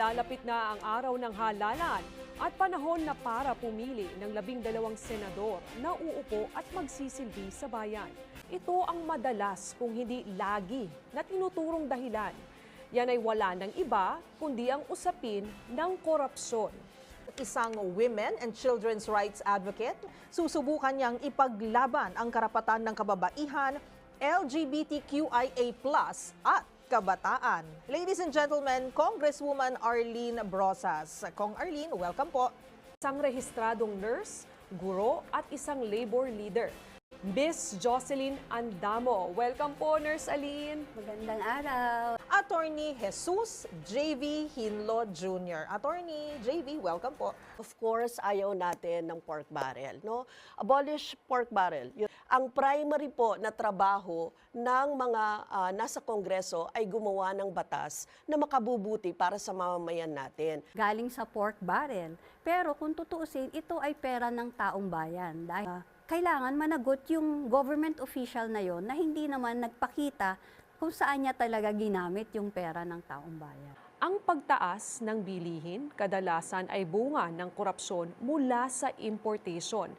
Nalalapit na ang araw ng halalan at panahon na para pumili ng labing dalawang senador na uupo at magsisilbi sa bayan. Ito ang madalas kung hindi lagi na tinuturong dahilan. Yan ay wala ng iba kundi ang usapin ng korupsyon. Isang women and children's rights advocate, susubukan niyang ipaglaban ang karapatan ng kababaihan, LGBTQIA+, at kabataan. Ladies and gentlemen, Congresswoman Arlene Brosas. Kong Arlene, welcome po. Isang rehistradong nurse, guro at isang labor leader. Miss Jocelyn Andamo. Welcome po, Nurse Aline. Magandang araw. Attorney Jesus JV Hinlo Jr. Attorney JV, welcome po. Of course, ayaw natin ng pork barrel, no? Abolish pork barrel. Ang primary po na trabaho ng mga ah, nasa Kongreso ay gumawa ng batas na makabubuti para sa mamamayan natin. Galing sa pork barrel. Pero kung tutuusin, ito ay pera ng taong bayan. Dahil ah, kailangan managot yung government official na yon na hindi naman nagpakita kung saan niya talaga ginamit yung pera ng taong bayan. Ang pagtaas ng bilihin kadalasan ay bunga ng korupsyon mula sa importation.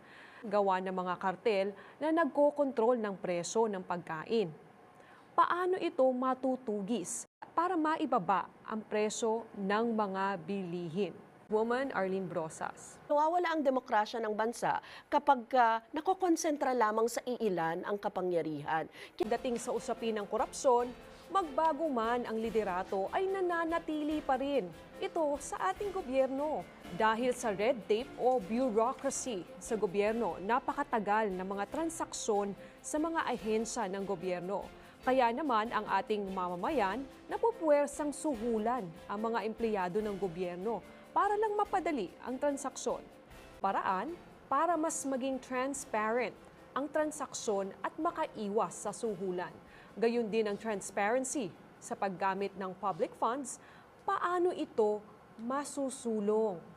Gawa ng mga kartel na nagkokontrol ng presyo ng pagkain. Paano ito matutugis para maibaba ang presyo ng mga bilihin? Woman Arlene Brosas. Nawawala ang demokrasya ng bansa kapag uh, nakokonsentra lamang sa iilan ang kapangyarihan. Dating sa usapin ng korupsyon, magbago man ang liderato ay nananatili pa rin ito sa ating gobyerno. Dahil sa red tape o bureaucracy sa gobyerno, napakatagal ng mga transaksyon sa mga ahensya ng gobyerno. Kaya naman ang ating mamamayan napupuwersang suhulan ang mga empleyado ng gobyerno para lang mapadali ang transaksyon. Paraan para mas maging transparent ang transaksyon at makaiwas sa suhulan. Gayun din ang transparency sa paggamit ng public funds, paano ito masusulong.